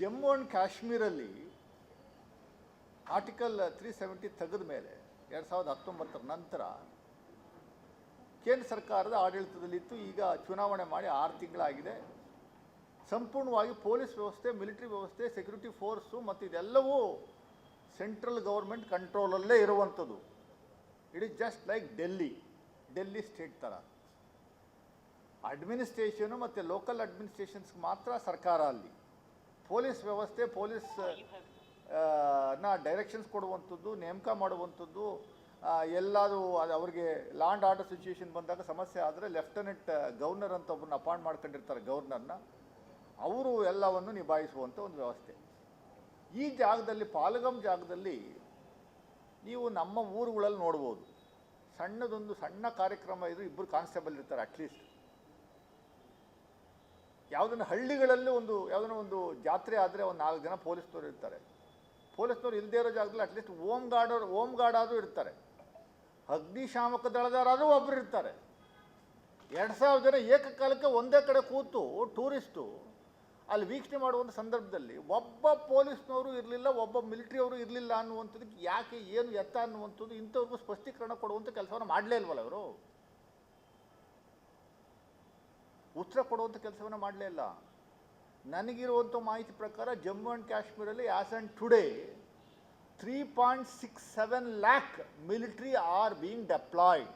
Jammu and ಕಾಶ್ಮೀರಲ್ಲಿ article three seventy ತೆಗೆದ ಮೇಲೆ ಎರಡು ಸಾವಿರದ ಹತ್ತೊಂಬತ್ತರ ನಂತರ ಕೇಂದ್ರ ಸರ್ಕಾರದ ಆಡಳಿತದಲ್ಲಿತ್ತು. ಈಗ ಚುನಾವಣೆ ಮಾಡಿ ಆರು ತಿಂಗಳಾಗಿದೆ. ಸಂಪೂರ್ಣವಾಗಿ ಪೊಲೀಸ್ ವ್ಯವಸ್ಥೆ, ಮಿಲಿಟರಿ ವ್ಯವಸ್ಥೆ ಸೆಕ್ಯೂರಿಟಿ ಫೋರ್ಸು ಮತ್ತು ಇದೆಲ್ಲವೂ ಸೆಂಟ್ರಲ್ ಗೌರ್ಮೆಂಟ್ ಕಂಟ್ರೋಲಲ್ಲೇ ಇರುವಂಥದ್ದು. It is just like Delhi Delhi state ಥರ. ಅಡ್ಮಿನಿಸ್ಟ್ರೇಷನು ಮತ್ತು ಲೋಕಲ್ ಅಡ್ಮಿನಿಸ್ಟ್ರೇಷನ್ಸ್ಗೆ ಮಾತ್ರ ಸರ್ಕಾರ ಅಲ್ಲಿ. ಪೊಲೀಸ್ ವ್ಯವಸ್ಥೆ ಪೊಲೀಸ್ನ ಡೈರೆಕ್ಷನ್ಸ್ ಕೊಡುವಂಥದ್ದು ನೇಮಕ ಮಾಡುವಂಥದ್ದು ಎಲ್ಲಾದರೂ ಅದು ಅವ್ರಿಗೆ ಲಾಂಡ್ ಆರ್ಡರ್ ಸಿಚುಯೇಷನ್ ಬಂದಾಗ ಸಮಸ್ಯೆ ಆದರೆ ಲೆಫ್ಟಿನೆಂಟ್ ಗವರ್ನರ್ ಅಂತ ಒಬ್ಬರನ್ನ ಅಪಾಯಿಂಟ್ ಮಾಡ್ಕೊಂಡಿರ್ತಾರೆ ಗವರ್ನರ್ನ ಅವರು ಎಲ್ಲವನ್ನು ನಿಭಾಯಿಸುವಂಥ ಒಂದು ವ್ಯವಸ್ಥೆ. ಈ ಜಾಗದಲ್ಲಿ ಪಾಲಗಮ್ ಜಾಗದಲ್ಲಿ ನೀವು ನಮ್ಮ ಊರುಗಳಲ್ಲಿ ನೋಡ್ಬೋದು. ಸಣ್ಣದೊಂದು ಸಣ್ಣ ಕಾರ್ಯಕ್ರಮ ಇದ್ದರೂ ಇಬ್ಬರು ಕಾನ್ಸ್ಟೇಬಲ್ ಇರ್ತಾರೆ ಅಟ್ಲೀಸ್ಟ್ ಯಾವುದನ್ನು ಹಳ್ಳಿಗಳಲ್ಲಿ ಒಂದು, ಯಾವುದನ್ನು ಒಂದು ಜಾತ್ರೆ ಆದರೆ ಒಂದು ನಾಲ್ಕು ಜನ ಪೊಲೀಸ್ನವರು ಇರ್ತಾರೆ. ಪೊಲೀಸ್ನವರು ಇಲ್ಲದೇ ಇರೋ ಜಾಗದಲ್ಲಿ ಅಟ್ಲೀಸ್ಟ್ ಓಮ್ ಗಾರ್ಡ್ ಅವ್ರು ಓಮ್ ಗಾರ್ಡ್ ಆದರೂ ಇರ್ತಾರೆ. ಅಗ್ನಿಶಾಮಕ ದಳದಾರಾದರೂ ಒಬ್ಬರು ಇರ್ತಾರೆ. ಎರಡು ಸಾವಿರ ಜನ ಏಕಕಾಲಕ್ಕೆ ಒಂದೇ ಕಡೆ ಕೂತು ಟೂರಿಸ್ಟು ಅಲ್ಲಿ ವೀಕ್ಷಣೆ ಮಾಡುವಂಥ ಸಂದರ್ಭದಲ್ಲಿ ಒಬ್ಬ ಪೊಲೀಸ್ನವರು ಇರಲಿಲ್ಲ, ಒಬ್ಬ ಮಿಲಿಟ್ರಿಯವರು ಇರಲಿಲ್ಲ ಅನ್ನುವಂಥದ್ದಕ್ಕೆ ಯಾಕೆ, ಏನು ಎತ್ತ ಅನ್ನುವಂಥದ್ದು ಇಂಥವ್ರಿಗೂ ಸ್ಪಷ್ಟೀಕರಣ ಕೊಡುವಂಥ ಕೆಲಸವನ್ನು ಮಾಡಲೇ ಇಲ್ವಲ್ಲ ಅವರು ಉತ್ತರ ಕೊಡುವಂಥ ಕೆಲಸವನ್ನು ಮಾಡಲೇ ಇಲ್ಲ. ನನಗಿರುವಂಥ ಮಾಹಿತಿ ಪ್ರಕಾರ Jammu and ಕಾಶ್ಮೀರಲ್ಲಿ as and today three point six seven lakh military are being deployed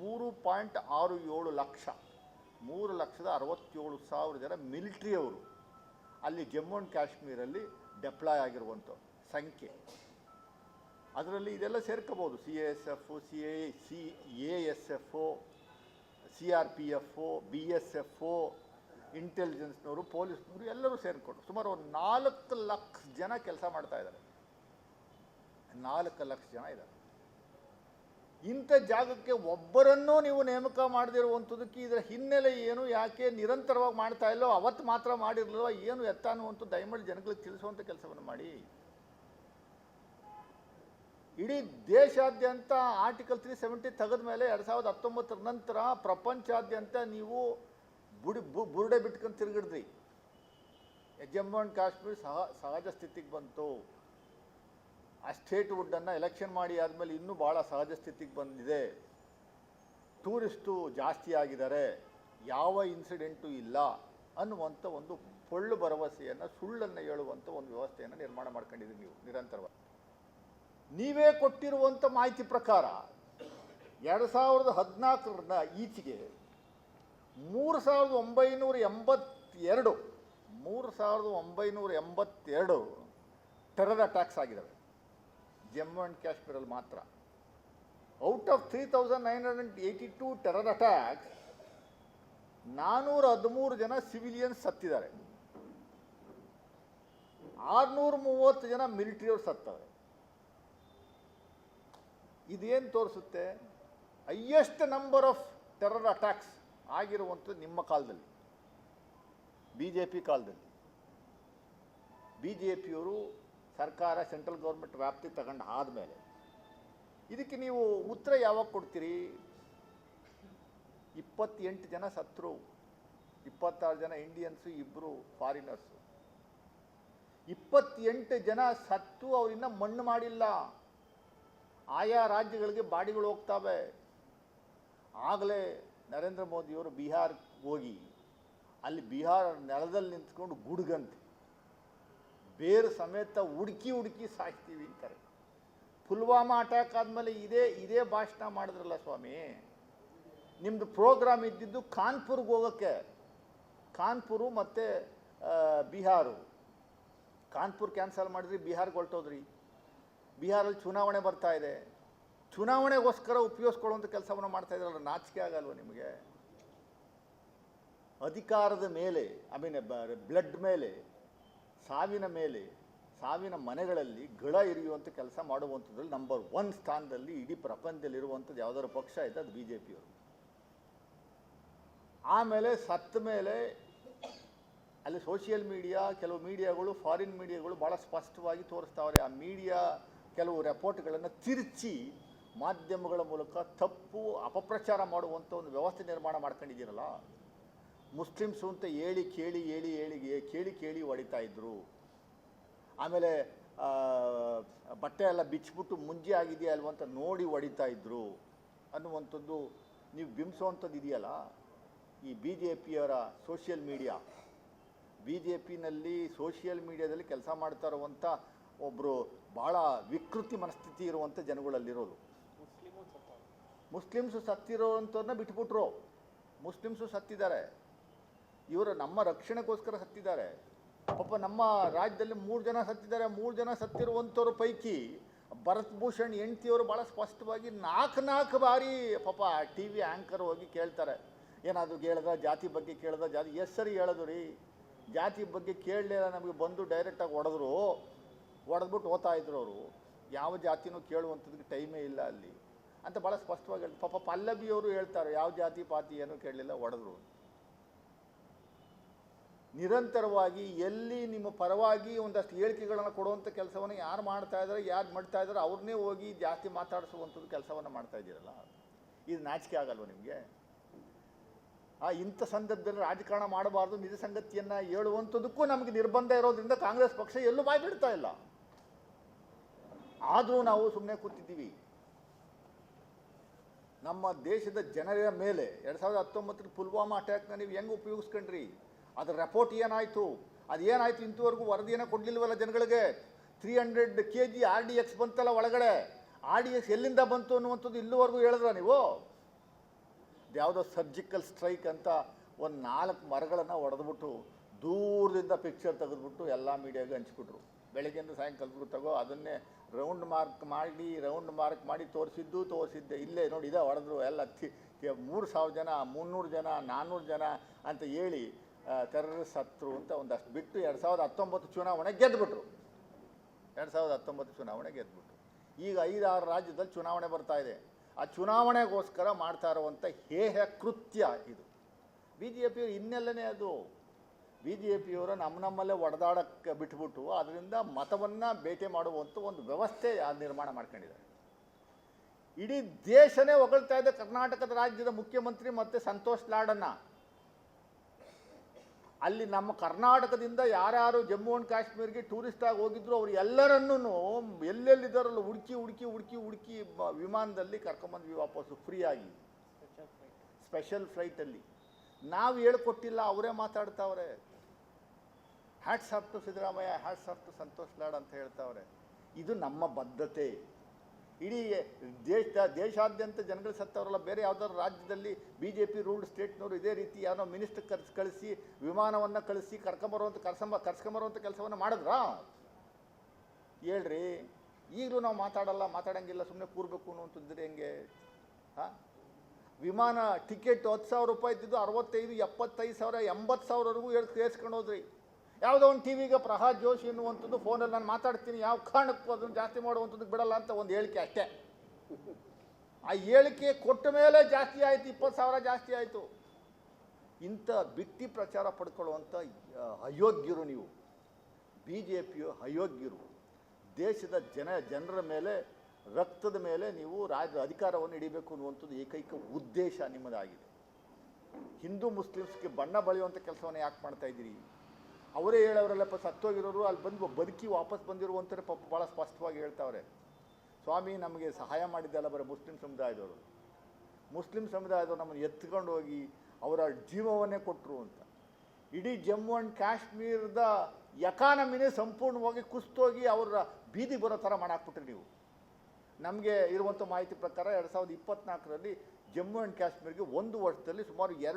ಮೂರು ಪಾಯಿಂಟ್ ಆರು ಏಳು ಲಕ್ಷ, ಮೂರು ಲಕ್ಷದ ಅರವತ್ತೇಳು ಸಾವಿರ ಜನ ಮಿಲಿಟ್ರಿಯವರು ಅಲ್ಲಿ ಜಮ್ಮು ಆ್ಯಂಡ್ ಕಾಶ್ಮೀರಲ್ಲಿ ಡೆಪ್ಲಾಯ್ ಆಗಿರುವಂಥ ಸಂಖ್ಯೆ. ಅದರಲ್ಲಿ ಇದೆಲ್ಲ ಸೇರ್ಕೋಬೋದು C A S F C A C A S F C R P F B S F ಇಂಟೆಲಿಜೆನ್ಸ್ನವರು ಪೊಲೀಸ್ನವರು ಎಲ್ಲರೂ ಸೇರಿಕೊಂಡು ಸುಮಾರು ಒಂದು ನಾಲ್ಕು ಲಕ್ಷ ಜನ ಕೆಲಸ ಮಾಡ್ತಾ ಇದ್ದಾರೆ. ನಾಲ್ಕು ಲಕ್ಷ ಜನ ಇದ್ದಾರೆ. ಇಂಥ ಜಾಗಕ್ಕೆ ಒಬ್ಬರನ್ನೂ ನೀವು ನೇಮಕ ಮಾಡದಿರುವಂಥದ್ದಕ್ಕೆ ಇದರ ಹಿನ್ನೆಲೆ ಏನು, ಯಾಕೆ ನಿರಂತರವಾಗಿ ಮಾಡ್ತಾ ಇಲ್ಲೋ ಅವತ್ತು ಮಾತ್ರ ಮಾಡಿರಲಿಲ್ಲ ಏನು ಎತ್ತ ಅನ್ನುವಂಥ ದಯಮಾಡಿ ಜನಗಳಿಗೆ ತಿಳಿಸುವಂಥ ಕೆಲಸವನ್ನು ಮಾಡಿ. ಇಡೀ ದೇಶಾದ್ಯಂತ ಆರ್ಟಿಕಲ್ ತ್ರೀ ಸೆವೆಂಟಿ ತೆಗೆದ ಮೇಲೆ ಎರಡು ಸಾವಿರದ ಹತ್ತೊಂಬತ್ತರ ನಂತರ ಪ್ರಪಂಚಾದ್ಯಂತ ನೀವು ಬುಡಿ ಬು- ಬುರುಡೆ ಬಿಟ್ಕೊಂಡು ತಿರುಗಿಡ್ರಿ ಜಮ್ಮು ಆ್ಯಂಡ್ ಕಾಶ್ಮೀರ ಸಹ, ಸಹಜ ಸ್ಥಿತಿಗೆ ಬಂತು. ಆ ಸ್ಟೇಟ್ ವುಡ್ಡನ್ನು ಎಲೆಕ್ಷನ್ ಮಾಡಿ ಆದಮೇಲೆ ಇನ್ನೂ ಭಾಳ ಸಹಜ ಸ್ಥಿತಿಗೆ ಬಂದಿದೆ. ಟೂರಿಸ್ಟು ಜಾಸ್ತಿ ಆಗಿದ್ದಾರೆ. ಯಾವ ಇನ್ಸಿಡೆಂಟು ಇಲ್ಲ ಅನ್ನುವಂಥ ಒಂದು ಪೊಳ್ಳು ಭರವಸೆಯನ್ನು, ಸುಳ್ಳನ್ನು ಹೇಳುವಂಥ ಒಂದು ವ್ಯವಸ್ಥೆಯನ್ನು ನಿರ್ಮಾಣ ಮಾಡ್ಕೊಂಡಿದ್ದೀರಿ ನೀವು, ನಿರಂತರವಾಗಿ. ನೀವೇ ಕೊಟ್ಟಿರುವಂಥ ಮಾಹಿತಿ ಪ್ರಕಾರ ಎರಡು ಸಾವಿರದ ಹದಿನಾಲ್ಕರ ಈಚೆಗೆ ಮೂರು ಸಾವಿರದ ಒಂಬೈನೂರ ಎಂಬತ್ತೆರಡು, ಮೂರು ಸಾವಿರದ ಒಂಬೈನೂರ ಎಂಬತ್ತೆರಡು ಟೆರರ್ ಅಟ್ಯಾಕ್ಸ್ ಆಗಿದ್ದಾವೆ. ಜಮ್ಮು ಆ್ಯಂಡ್ ಕಾಶ್ಮೀರಲ್ಲಿ ಮಾತ್ರ. Out of three thousand nine hundred eighty two terror attack ನಾನ್ನೂರ ಹದಿಮೂರು ಜನ ಸಿವಿಲಿಯನ್ಸ್ ಸತ್ತಿದ್ದಾರೆ. ಆರುನೂರ ಮೂವತ್ತು ಜನ ಮಿಲಿಟ್ರಿಯವ್ರು ಸತ್ತವೆ ಇದೇನು ತೋರಿಸುತ್ತೆ? Highest number of terror attacks ಆಗಿರುವಂಥದ್ದು ನಿಮ್ಮ ಕಾಲದಲ್ಲಿ ಬಿ ಜೆ ಪಿ ಕಾಲದಲ್ಲಿ. ಬಿ ಜೆ ಪಿಯವರು ಸರ್ಕಾರ ಸೆಂಟ್ರಲ್ ಗೌರ್ಮೆಂಟ್ ವ್ಯಾಪ್ತಿ ತಗೊಂಡು ಆದಮೇಲೆ, ಇದಕ್ಕೆ ನೀವು ಉತ್ತರ ಯಾವಾಗ ಕೊಡ್ತೀರಿ? ಇಪ್ಪತ್ತೆಂಟು ಜನ ಸತ್ರು, ಇಪ್ಪತ್ತಾರು ಜನ ಇಂಡಿಯನ್ಸು ಇಬ್ಬರು ಫಾರಿನರ್ಸು ಇಪ್ಪತ್ತೆಂಟು ಜನ ಸತ್ತು ಅವರಿನ್ನ ಮಣ್ಣು ಮಾಡಿಲ್ಲ. ಆಯಾ ರಾಜ್ಯಗಳಿಗೆ ಬಾಡಿಗಳು ಹೋಗ್ತವೆ. ಆಗಲೇ ನರೇಂದ್ರ ಮೋದಿಯವರು ಬಿಹಾರ್ಗೆ ಹೋಗಿ, ಅಲ್ಲಿ ಬಿಹಾರ ನೆಲದಲ್ಲಿ ನಿಂತ್ಕೊಂಡು ಗುಡುಗಂತೆ, ಬೇರು ಸಮೇತ ಹುಡುಕಿ ಹುಡುಕಿ ಸಾಯ್ತೀವಿ ಅಂತಾರೆ. ಪುಲ್ವಾಮಾ ಅಟ್ಯಾಕ್ ಆದಮೇಲೆ ಇದೇ ಇದೇ ಭಾಷಣ ಮಾಡಿದ್ರಲ್ಲ ಸ್ವಾಮಿ? ನಿಮ್ಮದು ಪ್ರೋಗ್ರಾಮ್ ಇದ್ದಿದ್ದು ಕಾನ್ಪುರ್ಗೆ ಹೋಗೋಕ್ಕೆ. ಕಾನ್ಪುರು ಮತ್ತು ಬಿಹಾರು. ಕಾನ್ಪುರ್ ಕ್ಯಾನ್ಸಲ್ ಮಾಡಿದ್ರಿ, ಬಿಹಾರ್ಗೆ ಹೊರಟೋದ್ರಿ. ಬಿಹಾರಲ್ಲಿ ಚುನಾವಣೆ ಬರ್ತಾ ಇದೆ. ಚುನಾವಣೆಗೋಸ್ಕರ ಉಪಯೋಗಿಸ್ಕೊಳ್ಳುವಂಥ ಕೆಲಸವನ್ನು ಮಾಡ್ತಾ ಇದ್ರಲ್ಲ, ನಾಚಿಕೆ ಆಗಲ್ವ ನಿಮಗೆ? ಅಧಿಕಾರದ ಮೇಲೆ ಐ ಮೀನ್ ಬ್ಲಡ್ ಮೇಲೆ, ಸಾವಿನ ಮೇಲೆ, ಸಾವಿನ ಮನೆಗಳಲ್ಲಿ ಗಿಡ ಇರಿಯುವಂಥ ಕೆಲಸ ಮಾಡುವಂಥದ್ರಲ್ಲಿ ನಂಬರ್ ಒನ್ ಸ್ಥಾನದಲ್ಲಿ ಇಡೀ ಪ್ರಪಂಚದಲ್ಲಿರುವಂಥದ್ದು ಯಾವುದಾದ್ರು ಪಕ್ಷ ಇದೆ ಅದು ಬಿ ಜೆ ಪಿಯವರು ಆಮೇಲೆ ಸತ್ತ ಮೇಲೆ ಅಲ್ಲಿ ಸೋಷಿಯಲ್ ಮೀಡಿಯಾ ಕೆಲವು ಮೀಡಿಯಾಗಳು ಫಾರಿನ್ ಮೀಡಿಯಾಗಳು ಭಾಳ ಸ್ಪಷ್ಟವಾಗಿ ತೋರಿಸ್ತಾವ್ರೆ. ಆ ಮೀಡಿಯಾ ಕೆಲವು ರೆಪೋರ್ಟ್ಗಳನ್ನು ತಿರುಚಿ ಮಾಧ್ಯಮಗಳ ಮೂಲಕ ತಪ್ಪು ಅಪಪ್ರಚಾರ ಮಾಡುವಂಥ ಒಂದು ವ್ಯವಸ್ಥೆ ನಿರ್ಮಾಣ ಮಾಡ್ಕೊಂಡಿದ್ದೀರಲ್ಲ, ಮುಸ್ಲಿಮ್ಸು ಅಂತ ಹೇಳಿ ಕೇಳಿ ಹೇಳಿ ಹೇಳಿ ಕೇಳಿ ಕೇಳಿ ಹೊಡಿತಾ ಇದ್ದರು ಆಮೇಲೆ ಬಟ್ಟೆ ಎಲ್ಲ ಬಿಚ್ಚಿಬಿಟ್ಟು ಮುಂಜಿ ಆಗಿದೆಯಾ ಅಲ್ವ ಅಂತ ನೋಡಿ ಹೊಡಿತಾ ಇದ್ದರು ಅನ್ನುವಂಥದ್ದು ನೀವು ಬಿಂಬಿಸುವಂಥದ್ದು ಇದೆಯಲ್ಲ, ಈ ಬಿ ಜೆ ಪಿಯವರ ಸೋಷಿಯಲ್ ಮೀಡಿಯಾ ಬಿ ಜೆ ಪಿನಲ್ಲಿ ಸೋಷಿಯಲ್ ಮೀಡಿಯಾದಲ್ಲಿ ಕೆಲಸ ಮಾಡ್ತಾ ಇರುವಂಥ ಒಬ್ಬರು ಭಾಳ ವಿಕೃತಿ ಮನಸ್ಥಿತಿ ಇರುವಂಥ ಜನಗಳಲ್ಲಿರೋದು. ಮುಸ್ಲಿಮ್ಸು ಸತ್ತಿರೋವಂಥವ್ರನ್ನ ಬಿಟ್ಬಿಟ್ರು. ಮುಸ್ಲಿಮ್ಸು ಸತ್ತಿದ್ದಾರೆ. ಇವರು ನಮ್ಮ ರಕ್ಷಣೆಗೋಸ್ಕರ ಸತ್ತಿದ್ದಾರೆ. ಪಾಪ ನಮ್ಮ ರಾಜ್ಯದಲ್ಲಿ ಮೂರು ಜನ ಸತ್ತಿದ್ದಾರೆ. ಮೂರು ಜನ ಸತ್ತಿರುವಂಥವ್ರ ಪೈಕಿ ಭರತ್ ಭೂಷಣ್ ಹೆಂಡ್ತಿಯವರು ಭಾಳ ಸ್ಪಷ್ಟವಾಗಿ ನಾಲ್ಕು ನಾಲ್ಕು ಬಾರಿ ಪಾಪ ಟಿ ವಿ ಆ್ಯಂಕರ್ ಹೋಗಿ ಕೇಳ್ತಾರೆ. ಏನಾದರೂ ಕೇಳ್ದ, ಜಾತಿ ಬಗ್ಗೆ ಕೇಳ್ದ, ಜಾತಿ ಎಷ್ಟು ಸರಿ ಹೇಳೋದು ರೀ. ಜಾತಿ ಬಗ್ಗೆ ಕೇಳಲಿಲ್ಲ, ನಮಗೆ ಬಂದು ಡೈರೆಕ್ಟಾಗಿ ಹೊಡೆದ್ರು. ಹೊಡೆದ್ಬಿಟ್ಟು ಓದ್ತಾ ಇದ್ರು ಅವರು, ಯಾವ ಜಾತಿನೂ ಕೇಳುವಂಥದ್ದಕ್ಕೆ ಟೈಮೇ ಇಲ್ಲ ಅಲ್ಲಿ. ಅಂತ ಭಾಳ ಸ್ಪಷ್ಟವಾಗಿ ಹೇಳ್ತಾರೆ. ಪಾಪ ಪಲ್ಲವಿಯವರು ಹೇಳ್ತಾರೆ, ಯಾವ ಜಾತಿ ಪಾತಿ ಏನೂ ಕೇಳಲಿಲ್ಲ ಹೊಡೆದ್ರು ನಿರಂತರವಾಗಿ ಎಲ್ಲಿ ನಿಮ್ಮ ಪರವಾಗಿ ಒಂದಷ್ಟು ಹೇಳಿಕೆಗಳನ್ನು ಕೊಡುವಂಥ ಕೆಲಸವನ್ನು ಯಾರು ಮಾಡ್ತಾ ಇದ್ದಾರೆ, ಯಾರು ಮಾಡ್ತಾ ಇದ್ದಾರೆ, ಅವ್ರನ್ನೇ ಹೋಗಿ ಜಾಸ್ತಿ ಮಾತಾಡಿಸುವಂಥದ್ದು ಕೆಲಸವನ್ನು ಮಾಡ್ತಾ ಇದ್ದೀರಲ್ಲ. ಇದು ನಾಚಿಕೆ ಆಗಲ್ವ ನಿಮಗೆ? ಆ ಇಂಥ ಸಂದರ್ಭದಲ್ಲಿ ರಾಜಕಾರಣ ಮಾಡಬಾರ್ದು, ನಿಜ ಸಂಗತಿಯನ್ನು ಹೇಳುವಂಥದ್ದಕ್ಕೂ ನಮಗೆ ನಿರ್ಬಂಧ ಇರೋದ್ರಿಂದ ಕಾಂಗ್ರೆಸ್ ಪಕ್ಷ ಎಲ್ಲೂ ಬಾಯ್ಬಿಡ್ತಾ ಇಲ್ಲ. ಆದರೂ ನಾವು ಸುಮ್ಮನೆ ಕೂತಿದ್ದೀವಿ. ನಮ್ಮ ದೇಶದ ಜನರ ಮೇಲೆ ಎರಡು ಸಾವಿರದ ಹತ್ತೊಂಬತ್ತರ ಪುಲ್ವಾಮಾ ಅಟ್ಯಾಕ್ನ ನೀವು ಹೆಂಗೆ ಉಪಯೋಗಿಸ್ಕೊಂಡ್ರಿ? ಅದರ ರೆಪೋರ್ಟ್ ಏನಾಯಿತು? ಅದು ಏನಾಯಿತು ಇಂಥವರೆಗೂ ವರದಿಯನ್ನು ಕೊಡಲಿಲ್ವಲ್ಲ ಜನಗಳಿಗೆ? Three hundred K G R D X ಬಂತಲ್ಲ ಒಳಗಡೆ. ಆರ್ ಡಿ ಎಕ್ಸ್ ಎಲ್ಲಿಂದ ಬಂತು ಅನ್ನುವಂಥದ್ದು ಇಲ್ಲಿವರೆಗೂ ಹೇಳಿದ್ರ ನೀವು? ಯಾವುದೋ ಸರ್ಜಿಕಲ್ ಸ್ಟ್ರೈಕ್ ಅಂತ ಒಂದು ನಾಲ್ಕು ಮರಗಳನ್ನು ಹೊಡೆದ್ಬಿಟ್ಟು ದೂರದಿಂದ ಪಿಕ್ಚರ್ ತೆಗೆದ್ಬಿಟ್ಟು ಎಲ್ಲ ಮೀಡಿಯಾಗೆ ಹಂಚ್ಬಿಟ್ರು. ಬೆಳಗ್ಗೆಯಿಂದ ಸಾಯಂಕಾಲದವರೆಗೂ ತಗೋ, ಅದನ್ನೇ ರೌಂಡ್ ಮಾರ್ಕ್ ಮಾಡಿ, ರೌಂಡ್ ಮಾರ್ಕ್ ಮಾಡಿ ತೋರಿಸಿದ್ದು, ತೋರಿಸಿದ್ದೆ. ಇಲ್ಲೇ ನೋಡಿ, ಇದೆ ಹೊಡೆದ್ರು ಎಲ್ಲ ಮೂರು ಸಾವಿರ ಜನ, ಮುನ್ನೂರು ಜನ ನಾನ್ನೂರು ಜನ ಅಂತ ಹೇಳಿ ಟೆರರಿಸ್ಟ್ ಸತ್ರು ಅಂತ ಒಂದಷ್ಟು ಬಿಟ್ಟು ಎರಡು ಸಾವಿರದ ಹತ್ತೊಂಬತ್ತು ಚುನಾವಣೆ ಗೆದ್ದುಬಿಟ್ರು ಎರಡು ಸಾವಿರದ ಹತ್ತೊಂಬತ್ತು ಚುನಾವಣೆ ಗೆದ್ದುಬಿಟ್ರು ಈಗ ಐದಾರು ರಾಜ್ಯದಲ್ಲಿ ಚುನಾವಣೆ ಬರ್ತಾ ಇದೆ. ಆ ಚುನಾವಣೆಗೋಸ್ಕರ ಮಾಡ್ತಾ ಇರುವಂಥ ಹೇಹ ಕೃತ್ಯ ಇದು. ಬಿ ಜೆ ಪಿ ಇನ್ನೆಲ್ಲನೇ ಅದು. ಬಿ ಜೆ ಪಿಯವರು ನಮ್ಮ ನಮ್ಮಲ್ಲೇ ಒಡೆದಾಡಕ್ಕೆ ಬಿಟ್ಬಿಟ್ಟು ಅದರಿಂದ ಮತವನ್ನು ಬೇಟೆ ಮಾಡುವಂಥ ಒಂದು ವ್ಯವಸ್ಥೆ ನಿರ್ಮಾಣ ಮಾಡ್ಕೊಂಡಿದ್ದಾರೆ. ಇಡೀ ದೇಶನೇ ಹೊಗಳ್ತಾ ಇದೆ ಕರ್ನಾಟಕದ ರಾಜ್ಯದ ಮುಖ್ಯಮಂತ್ರಿ ಮತ್ತು ಸಂತೋಷ್ ಲಾಡನ್ನ. ಅಲ್ಲಿ ನಮ್ಮ ಕರ್ನಾಟಕದಿಂದ ಯಾರ್ಯಾರು ಜಮ್ಮು ಆ್ಯಂಡ್ ಕಾಶ್ಮೀರ್ಗೆ ಟೂರಿಸ್ಟ್ ಆಗಿ ಹೋಗಿದ್ರು ಅವ್ರು ಎಲ್ಲರನ್ನೂ ಎಲ್ಲೆಲ್ಲಿದ್ದಾರಲ್ಲ ಹುಡುಕಿ ಹುಡುಕಿ ಹುಡುಕಿ ಹುಡುಕಿ ವಿಮಾನದಲ್ಲಿ ಕರ್ಕೊಂಬಂದ್ವಿ ವಾಪಸ್ಸು ಫ್ರೀಯಾಗಿ ಸ್ಪೆಷಲ್ ಫ್ಲೈಟಲ್ಲಿ ನಾವು ಹೇಳ್ಕೊಟ್ಟಿಲ್ಲ ಅವರೇ ಮಾತಾಡ್ತಾವ್ರೆ. Hats off to Siddaramaiah hats off Santosh Lad ಅಂತ ಹೇಳ್ತಾವ್ರೆ. ಇದು ನಮ್ಮ ಬದ್ಧತೆ. ಇಡೀ ದೇಶ, ದೇಶಾದ್ಯಂತ ಜನಗಳು ಸತ್ತವರಲ್ಲ, ಬೇರೆ ಯಾವುದಾದ್ರು ರಾಜ್ಯದಲ್ಲಿ ಬಿ ಜೆ ಪಿ ರೂಲ್ಡ್ ಸ್ಟೇಟ್ನವರು ಇದೇ ರೀತಿ ಯಾರೋ ಮಿನಿಸ್ಟರ್ ಕರ್ಸ್, ಕಳಿಸಿ ವಿಮಾನವನ್ನು ಕಳಿಸಿ ಕರ್ಕೊಂಬರುವಂಥ ಕರ್ಸಂಬ ಕರ್ಸ್ಕೊಂಬರುವಂಥ ಕೆಲಸವನ್ನು ಮಾಡಿದ್ರಾ? ಹೇಳ್ರಿ. ಈಗಲೂ ನಾವು ಮಾತಾಡಲ್ಲ, ಮಾತಾಡೋಂಗಿಲ್ಲ ಸುಮ್ಮನೆ ಕೂರಬೇಕು ಅಂತಂದ್ರೆ ಹೆಂಗೆ? ಹಾಂ? ವಿಮಾನ ಟಿಕೆಟ್ ಹತ್ತು ಸಾವಿರ ರೂಪಾಯಿ ಇದ್ದಿದ್ದು ಅರವತ್ತೈದು, ಎಪ್ಪತ್ತೈದು ಸಾವಿರ, ಎಂಬತ್ತು ಸಾವಿರವರೆಗೂ ಹೇಳ್ ಹೋದ್ರಿ. ಯಾವುದೋ ಒಂದು ಟಿ ವಿಗೆ ಪ್ರಹ್ಲಾದ್ ಜೋಶಿ ಎನ್ನುವಂಥದ್ದು ಫೋನಲ್ಲಿ ನಾನು ಮಾತಾಡ್ತೀನಿ, ಯಾವ ಕಾರಣಕ್ಕೂ ಅದನ್ನು ಜಾಸ್ತಿ ಮಾಡುವಂಥದ್ದು ಬಿಡಲ್ಲ ಅಂತ ಒಂದು ಹೇಳಿಕೆ ಅಷ್ಟೇ. ಆ ಹೇಳಿಕೆ ಕೊಟ್ಟ ಮೇಲೆ ಜಾಸ್ತಿ ಆಯಿತು, ಇಪ್ಪತ್ತು ಸಾವಿರ ಜಾಸ್ತಿ ಆಯಿತು. ಇಂಥ ಬಿಟ್ಟಿ ಪ್ರಚಾರ ಪಡ್ಕೊಳ್ಳುವಂಥ ಅಯೋಗ್ಯರು ನೀವು. ಬಿ ಜೆ ಪಿಯು ಅಯೋಗ್ಯರು. ದೇಶದ ಜನ, ಜನರ ಮೇಲೆ, ರಕ್ತದ ಮೇಲೆ ನೀವು ರಾಜ, ಅಧಿಕಾರವನ್ನು ಹಿಡಿಬೇಕು ಅನ್ನುವಂಥದ್ದು ಏಕೈಕ ಉದ್ದೇಶ ನಿಮ್ಮದಾಗಿದೆ. ಹಿಂದೂ ಮುಸ್ಲಿಮ್ಸ್ಗೆ ಬಣ್ಣ ಬಳಿಯುವಂಥ ಕೆಲಸವನ್ನು ಯಾಕೆ ಮಾಡ್ತಾ ಇದ್ದೀರಿ? ಅವರೇ ಹೇಳೋರಲ್ಲಪ್ಪ ಸತ್ತೋಗಿರೋರು, ಅಲ್ಲಿ ಬಂದು ಬದುಕಿ ವಾಪಸ್ ಬಂದಿರುವಂಥವ್ರೆ ಪಾಪ ಭಾಳ ಸ್ಪಷ್ಟವಾಗಿ ಹೇಳ್ತಾವ್ರೆ. ಸ್ವಾಮಿ, ನಮಗೆ ಸಹಾಯ ಮಾಡಿದ್ದಲ್ಲ ಬರೀ ಮುಸ್ಲಿಂ ಸಮುದಾಯದವರು. ಮುಸ್ಲಿಂ ಸಮುದಾಯದವರು ನಮ್ಮನ್ನು ಎತ್ಕೊಂಡು ಹೋಗಿ ಅವರ ಜೀವವನ್ನೇ ಕೊಟ್ಟರು ಅಂತ. ಇಡೀ ಜಮ್ಮು ಆ್ಯಂಡ್ ಕಾಶ್ಮೀರದ ಎಕಾನಮಿನೇ ಸಂಪೂರ್ಣವಾಗಿ ಕುಸ್ತೋಗಿ ಅವರ ಬೀದಿ ಬರೋ ಥರ ಮಾಡಾಕ್ಬಿಟ್ರಿ ನೀವು. ನಮಗೆ ಇರುವಂಥ ಮಾಹಿತಿ ಪ್ರಕಾರ ಎರಡು ಸಾವಿರದ ಇಪ್ಪತ್ತ್ನಾಲ್ಕರಲ್ಲಿ ಜಮ್ಮು ಆ್ಯಂಡ್ ಕಾಶ್ಮೀರಿಗೆ ಒಂದು ವರ್ಷದಲ್ಲಿ ಸುಮಾರು ಎರಡು